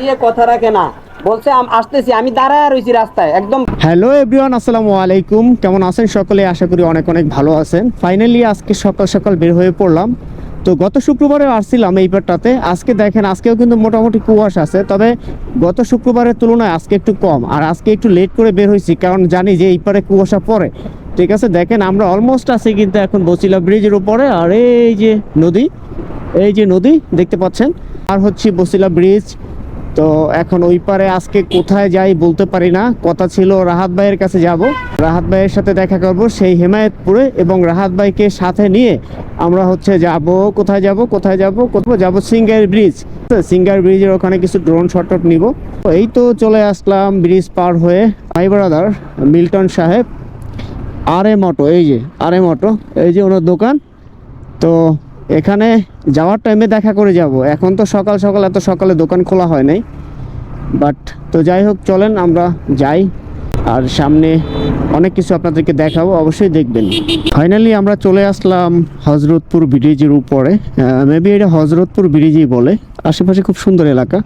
দিয়ে কথা রাখে না। বলছে আসতেছি। আমি দাঁড়ায় রয়েছি রাস্তায়, একদম হ্যালো এভরিওয়ান, আসসালামু আলাইকুম। কেমন আছেন সকলে? আশা করি অনেক অনেক ভালো আছেন। ফাইনালি আজকে সকাল সকাল বের হয়ে পড়লাম। তো গত শুক্রবারে আসছিলাম আজকে দেখেন, আজকেও কিন্তু মোটামুটি কুয়াশা আছে। তবে গত শুক্রবারের তুলনায় আজকে একটু কম। আর আজকে একটু লেট করে বের হয়েছি, কারণ জানি যে এই পারে কুয়াশা পড়ে। ঠিক আছে, দেখেন, আমরা অলমোস্ট আছি কিন্তু এখন বসিলা ব্রিজের উপরে। আর এই যে নদী, এই যে নদী, দেখতে পাচ্ছেন? আর হচ্ছে বসিলা ব্রিজ। তো এখন ওই পারে আজকে কোথায় যাই বলতে পারি না। কথা ছিল রাহাত ভাইয়ের কাছে যাব। রাহাত ভাইয়ের সাথে দেখা করব সেই হেমায়তপুরে এবং রাহাত ভাইকে সাথে নিয়ে আমরা হচ্ছে যাব। কোথায় যাব? কোথায় যাব? কোথাও যাব? Singer bridge. সিঙ্গার ব্রিজের ওখানে কিছু ড্রোন শট টট নিব। এই তো চলে আসলাম ব্রিজ পার হয়ে। মাই ব্রাদার মিল্টন সাহেব আর এম অটো এই যে আর এম অটো এই যে ওনার দোকান। তো এখানে যাওয়ার টাইমে দেখা করে যাব। এখন তো সকাল সকাল এত সকালে দোকান খোলা হয় নাই। বাট তো যাই হোক, চলেন, আমরা যাই। আর সামনে অনেক কিছু আপনাদেরকে দেখাবো, অবশ্যই দেখবেন। ফাইনালি আমরা চলে আসলাম হজরতপুর ব্রিজের উপরে। মেবি এটা হজরতপুর ব্রিজই বলে। আশেপাশে খুব সুন্দর এলাকা।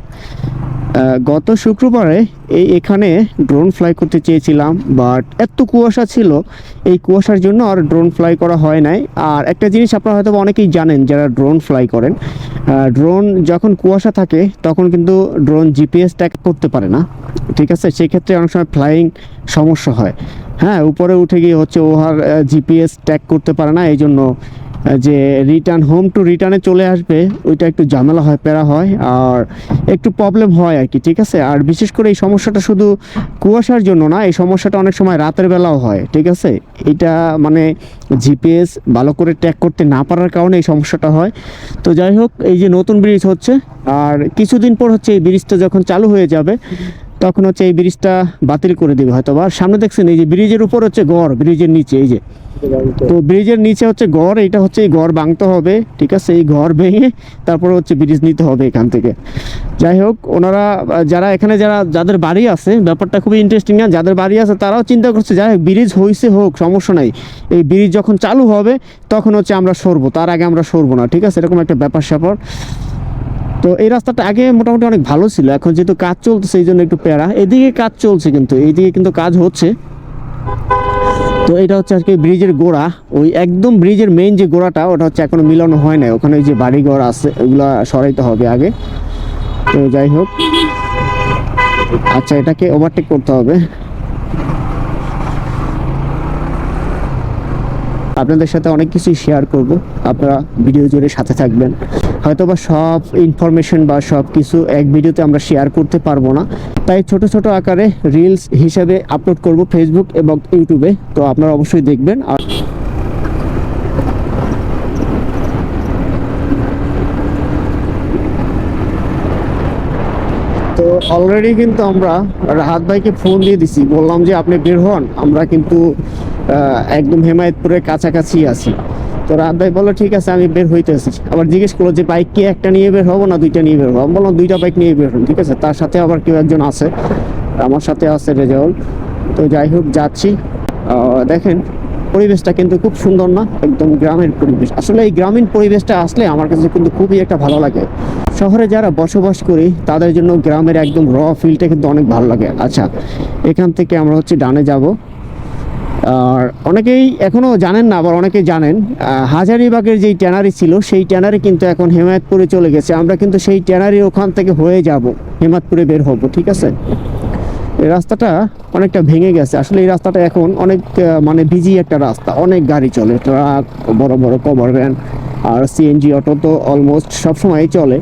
গত শুক্রবারে এই এখানে ড্রোন ফ্লাই করতে চেয়েছিলাম বাট এত কুয়াশা ছিল, এই কুয়াশার জন্য আর ড্রোন ফ্লাই করা হয় নাই। আর একটা জিনিস আপনারা হয়তো অনেকেই জানেন, যারা ড্রোন ফ্লাই করেন ড্রোন যখন কুয়াশা থাকে, তখন কিন্তু ড্রোন জিপিএস ট্যাগ করতে পারে না, ঠিক আছে? সেক্ষেত্রে অনেক সময় ফ্লাইং সমস্যা হয়। হ্যাঁ উপরে উঠে গিয়ে হচ্ছে ওহার জিপিএস ট্যাগ করতে পারে না এই জন্য যে রিটার্ন হোম টু রিটার্নে চলে আসবে, ওইটা একটু ঝামেলা হয়, প্যারা হয়, আর একটু প্রবলেম হয় আর কি, ঠিক আছে? আর বিশেষ করে এই সমস্যাটা শুধু কুয়াশার জন্য না, এই সমস্যাটা অনেক সময় রাতের বেলাও হয়, ঠিক আছে? এটা মানে জিপিএস ভালো করে ট্র্যাক করতে না পারার কারণে এই সমস্যাটা হয়। তো যাই হোক, এই যে নতুন ব্রিজ হচ্ছে, আর কিছুদিন পর হচ্ছে এই ব্রিজটা যখন চালু হয়ে যাবে তখন হচ্ছে এই ব্রিজটা বাতিল করে দেবে হয়তো বা সামনে দেখছেন, এই যে ব্রিজের উপর হচ্ছে গড়, ব্রিজের নিচে, এই যে। তো ব্রিজের নিচে হচ্ছে গড়, এটা হচ্ছে এই গড় ভাঙতে হবে, ঠিক আছে? এই ঘর ভেঙে তারপরে হচ্ছে ব্রিজ নিতে হবে এখান থেকে। যাই হোক, ওনারা, যারা এখানে যারা, যাদের বাড়ি আছে, ব্যাপারটা খুবই ইন্টারেস্টিং না, যাদের বাড়ি আছে তারাও চিন্তা করছে, যাই হোক, ব্রিজ হইছে হোক, সমস্যা নাই। এই ব্রিজ যখন চালু হবে, তখন হচ্ছে আমরা সরবো, তার আগে আমরা সরবো না, ঠিক আছে? এরকম একটা ব্যাপার স্যাপার তো এই রাস্তাটা আগে মোটামুটি অনেক ভালো ছিল, এখন যেহেতু কাজ চলতেছে এই জন্য একটু প্যারা। এদিকে কাজ চলছে কিন্তু, এইদিকে কিন্তু কাজ হচ্ছে। তো এটা হচ্ছে আর কি ব্রিজের গোড়া। ওই একদম ব্রিজের মেইন যে গোড়াটা, ওটা হচ্ছে এখনও মিলানো হয় না ওখানে ওই যে বাড়িঘর আছে ওগুলা সরাইতে হবে আগে। তো যাই হোক। আচ্ছা এটাকে ওভারটেক করতে হবে। আপনাদের সাথে অনেক কিছুই শেয়ার করব। আপনারা ভিডিও জুড়ে সাথে থাকবেন। হয়তো বা সব ইনফরমেশন বা সব কিছু এক ভিডিওতে আমরা শেয়ার করতে পারব না। তাই ছোট ছোট আকারে রিলস হিসাবে আপলোড করব ফেসবুক এবং ইউটিউবে তো আপনারা অবশ্যই দেখবেন। আর তো অলরেডি কিন্তু আমরা রাহাত ভাইকে ফোন দিয়ে দিছি। বললাম যে আপনি বের হন। আমরা কিন্তু একদম হেমায়তপুরের কাছাকাছি আছি। তো রাহাত ভাই বলল, ঠিক আছে, আমি বের হইতেছি। আবার জিজ্ঞেস করল যে বাইক কি একটা নিয়ে বের হব না দুইটা নিয়ে বের হব? বললাম, দুইটা বাইক নিয়ে বের হন ঠিক আছে, তার সাথে আবার কেউ একজন আছে, আমার সাথে আছে রেজাউল। তো যাই হোক, যাচ্ছি। দেখেন, পরিবেশটা কিন্তু খুব সুন্দর না, একদম গ্রামের পরিবেশ। আসলে এই গ্রামীণ পরিবেশটা আসলে আমার কাছে কিন্তু খুবই একটা ভালো লাগে। শহরে যারা বসবাস করি, তাদের জন্য গ্রামের একদম র ফিলটা কিন্তু অনেক ভালো লাগে। আচ্ছা এখান থেকে আমরা হচ্ছে ডানে যাব। আর অনেকেই এখনও জানেন না, আবার অনেকেই জানেন হাজারিবাগের যেই ট্যানারি ছিল, সেই ট্যানারি কিন্তু এখন হেমায়তপুরে চলে গেছে। আমরা কিন্তু সেই ট্যানারি ওখান থেকে হয়ে যাব, হেমায়তপুরে বের হব, ঠিক আছে? এই রাস্তাটা অনেকটা ভেঙে গেছে। আসলে এই রাস্তাটা এখন অনেক মানে বিজি একটা রাস্তা, অনেক গাড়ি চলে, ট্রাক, বড় বড় কভার ভ্যান আর সিএনজি অটো তো অলমোস্ট সবসময়ই চলে।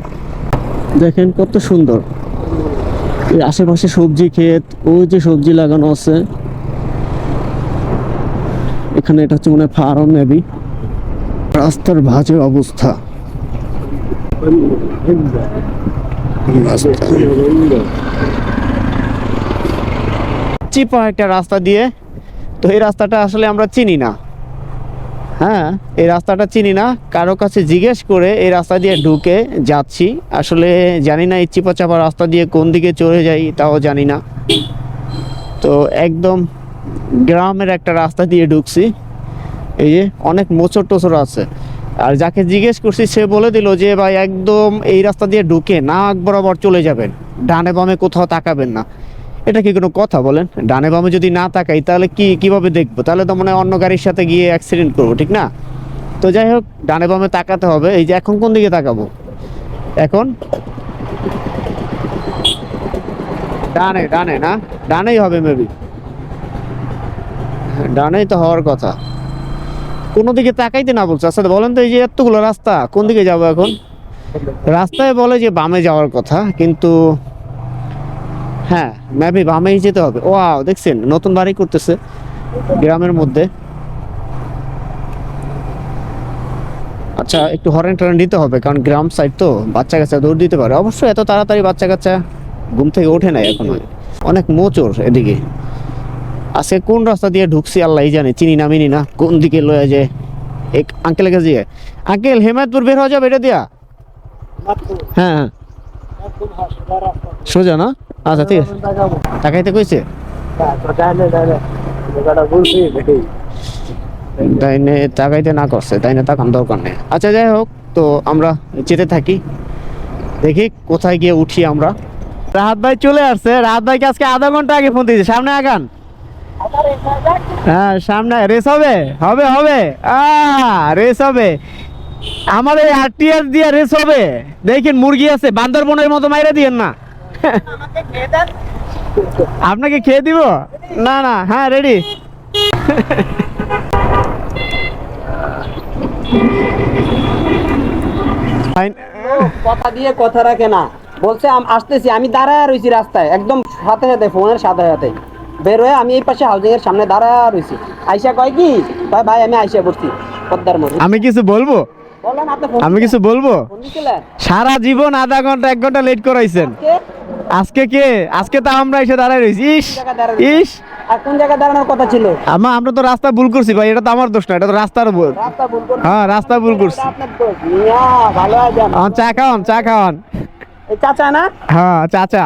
দেখেন কত সুন্দর। আশেপাশে সবজি ক্ষেত, ওই যে সবজি লাগানো আছে। এখানে এটা হচ্ছে মনে হয় ফার্ম মেবি রাস্তার ভাজে অবস্থা। চিপা একটা রাস্তা দিয়ে। তো এই রাস্তাটা আসলে আমরা চিনি না। হ্যাঁ এই রাস্তাটা চিনি না। কারও কাছে জিজ্ঞেস করে এই রাস্তা দিয়ে ঢুকে যাচ্ছি। আসলে জানি না এই চিপা চাপা রাস্তা দিয়ে কোন দিকে চলে যাই, তাও জানি না। তো একদম গ্রামের একটা রাস্তা দিয়ে ঢুকছি। এই যে অনেক মোচর টোচর আছে। আর যাকে জিজ্ঞেস করছি, সে বলে দিল যে, ভাই, একদম এই রাস্তা দিয়ে ঢুকে নাক বরাবর চলে যাবেন। ডানে বামে কোথাও তাকাবেন না। এটা কি কোনো কথা বলেন? ডানে বামে যদি না তাকাই, তাহলে কি, কীভাবে দেখব? তাহলে তো মনে অন্য গাড়ির সাথে গিয়ে অ্যাক্সিডেন্ট করব, ঠিক না? তো যাই হোক, ডানে বামে তাকাতে হবে। এই যে এখন কোন দিকে তাকাবো? এখন ডানে ডানে না? ডানেই হবে মেবি ডানেই তো হওয়ার কথা। কোনো দিকে তাকাইতে না বলছে। আচ্ছা বলেন তো এই যে এতগুলো রাস্তা, কোন দিকে যাব এখন? রাস্তায় বলে যে বামে যাওয়ার কথা, কিন্তু হ্যাঁ ম্যাপে বামেই যেতে হবে। ও দেখছেন, নতুন বাড়ি করতেছে গ্রামের মধ্যে। আচ্ছা একটু হরেন টরেন দিতে হবে, কারণ গ্রাম সাইড তো, বাচ্চা কাচ্চা দৌড় দিতে পারে। অবশ্যই এত তাড়াতাড়ি বাচ্চা কাচ্চা ঘুম থেকে ওঠে নাই এখন। অনেক মোচর এদিকে। আজকে কোন রাস্তা দিয়ে ঢুকছি আল্লাহ জানে, চিনি না, মিনি না, কোন দিকে লয়ে যায়? এক আঙ্কেলের কাছে দিয়ে আঙ্কেল হেমায়তপুর বের হওয়া যাবে এটা দিয়া? হ্যাঁ হ্যাঁ। সোজা না? আচ্ছা ঠিক আছে। তাকাইতে কইছে? তাই নে, তাকাইতে না করছে, তাই না, তাকান, দরকার নেই। আচ্ছা যাই হোক, তো আমরা যেতে থাকি। দেখি কোথায় গিয়ে উঠি আমরা। রাহাত ভাই চলে আসছে। রাহাত ভাইকে আজকে আধা ঘণ্টা আগে ফোন দিয়েছে। সামনে আগান। হ্যাঁ সামনে রেস হবে হবে হবে। রেস হবে। আরটিআর দিয়ে রেস হবে। দেখেন, মুরগি আছে, বান্দরবনের মতো মাইরা দিয়েন না। আপনাকে খেয়ে দিব? না না হ্যাঁ রেডি কথা দিয়ে কথা রাখে না। বলছে আসতেছি, আমি দাঁড়ায় রয়েছি রাস্তায়, একদম সাথে সাথে, ফোনের সাথে সাথে। বের হয়ে আমি এই পাশে হাউজিং এর সামনে দাঁড়ায় রয়েছি আইসা কয় কি? কয় ভাই আমি আইসা পড়ছি পদ্মার মধ্যে। আমি কিছু বলব? আমি কিছু বলব? সারা জীবন আধা ঘণ্টা এক ঘণ্টা লেট করাইছেন। আজকে? কে? আজকে তো আমরা এসে দাঁড়াই রয়েছি ইস ইস। কোন জায়গায় দাঁড়ানোর কথা ছিল? আমা আমরা তো রাস্তা ভুল করছি ভাই এটা তো আমার দোষ না এটা তো রাস্তার ভুল। হ্যাঁ রাস্তা ভুল করছি। ভালো চা খাওয়ান চা খাওয়ান। চাচা না? হ্যাঁ চাচা।